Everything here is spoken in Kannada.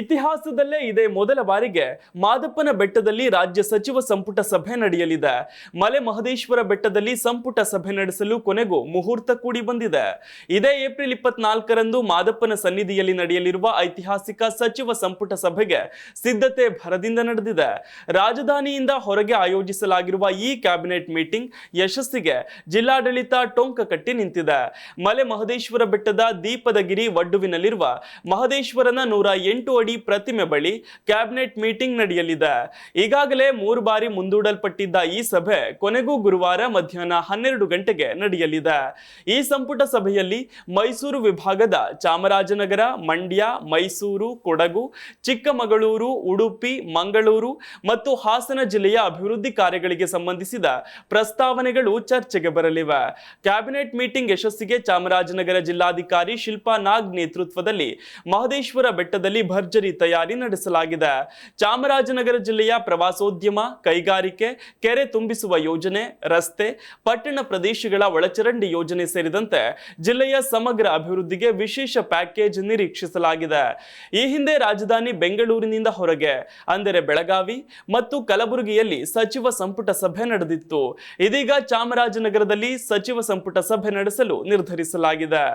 ಇತಿಹಾಸದಲ್ಲೇ ಇದೇ ಮೊದಲ ಬಾರಿಗೆ ಮಾದಪ್ಪನ ಬೆಟ್ಟದಲ್ಲಿ ರಾಜ್ಯ ಸಚಿವ ಸಂಪುಟ ಸಭೆ ನಡೆಯಲಿದೆ. ಮಲೆ ಮಹದೇಶ್ವರ ಬೆಟ್ಟದಲ್ಲಿ ಸಂಪುಟ ಸಭೆ ನಡೆಸಲು ಕೊನೆಗೂ ಮುಹೂರ್ತ ಕೂಡಿ ಬಂದಿದೆ. ಇದೇ ಏಪ್ರಿಲ್ ಇಪ್ಪತ್ನಾಲ್ಕರಂದು ಮಾದಪ್ಪನ ಸನ್ನಿಧಿಯಲ್ಲಿ ನಡೆಯಲಿರುವ ಐತಿಹಾಸಿಕ ಸಚಿವ ಸಂಪುಟ ಸಭೆಗೆ ಸಿದ್ಧತೆ ಭರದಿಂದ ನಡೆದಿದೆ. ರಾಜಧಾನಿಯಿಂದ ಹೊರಗೆ ಆಯೋಜಿಸಲಾಗಿರುವ ಈ ಕ್ಯಾಬಿನೆಟ್ ಮೀಟಿಂಗ್ ಯಶಸ್ಸಿಗೆ ಜಿಲ್ಲಾಡಳಿತ ಟೊಂಕ ಕಟ್ಟಿ ನಿಂತಿದೆ. ಮಲೆ ಮಹದೇಶ್ವರ ಬೆಟ್ಟದ ದೀಪದಗಿರಿ ಒಡ್ಡುವಿನಲ್ಲಿರುವ ಮಹದೇಶ್ವರನ ನೂರ ಎಂಟು ಅಡಿ ಪ್ರತಿಮೆ ಬಳಿ ಕ್ಯಾಬಿನೆಟ್ ಮೀಟಿಂಗ್ ನಡೆಯಲಿದೆ. ಈಗಾಗಲೇ ಮೂರು ಬಾರಿ ಮುಂದೂಡಲ್ಪಟ್ಟಿದ್ದ ಈ ಸಭೆ ಕೊನೆಗೂ ಗುರುವಾರ ಮಧ್ಯಾಹ್ನ ಹನ್ನೆರಡು ಗಂಟೆಗೆ ನಡೆಯಲಿದೆ. ಈ ಸಂಪುಟ ಸಭೆಯಲ್ಲಿ ಮೈಸೂರು ವಿಭಾಗದ ಚಾಮರಾಜನಗರ, ಮಂಡ್ಯ, ಮೈಸೂರು, ಕೊಡಗು, ಚಿಕ್ಕಮಗಳೂರು, ಉಡುಪಿ, ಮಂಗಳೂರು ಮತ್ತು ಹಾಸನ ಜಿಲ್ಲೆಯ ಅಭಿವೃದ್ಧಿ ಕಾರ್ಯಗಳಿಗೆ ಸಂಬಂಧಿಸಿದ ಪ್ರಸ್ತಾವನೆಗಳು ಚರ್ಚೆಗೆ ಬರಲಿವೆ. ಕ್ಯಾಬಿನೆಟ್ ಮೀಟಿಂಗ್ ಯಶಸ್ಸಿಗೆ ಚಾಮರಾಜನಗರ ಜಿಲ್ಲಾಧಿಕಾರಿ ಶಿಲ್ಪಾ ನಾಗ್ ನೇತೃತ್ವದಲ್ಲಿ ಮಹದೇಶ್ವರ ಬೆಟ್ಟದಲ್ಲಿ ಭರ್ಜರಿ ತಯಾರಿ ನಡೆಸಲಾಗಿದೆ. ಚಾಮರಾಜನಗರ ಜಿಲ್ಲೆಯ ಪ್ರವಾಸೋದ್ಯಮ, ಕೈಗಾರಿಕೆ, ಕೆರೆ ತುಂಬಿಸುವ ಯೋಜನೆ, ರಸ್ತೆ, ಪಟ್ಟಣ ಪ್ರದೇಶಗಳ ಒಳಚರಂಡಿ ಯೋಜನೆ ಸೇರಿದಂತೆ ಜಿಲ್ಲೆಯ ಸಮಗ್ರ ಅಭಿವೃದ್ಧಿಗೆ ವಿಶೇಷ ಪ್ಯಾಕೇಜ್ ನಿರೀಕ್ಷಿಸಲಾಗಿದೆ. ಈ ಹಿಂದೆ ರಾಜಧಾನಿ ಬೆಂಗಳೂರಿನಿಂದ ಹೊರಗೆ, ಅಂದರೆ ಬೆಳಗಾವಿ ಮತ್ತು ಕಲಬುರಗಿಯಲ್ಲಿ ಸಚಿವ ಸಂಪುಟ ಸಭೆ ನಡೆದಿತ್ತು. ಇದೀಗ ಚಾಮರಾಜನಗರದಲ್ಲಿ ಸಚಿವ ಸಂಪುಟ ಸಭೆ ನಡೆಸಲು ನಿರ್ಧರಿಸಲಾಗಿದೆ.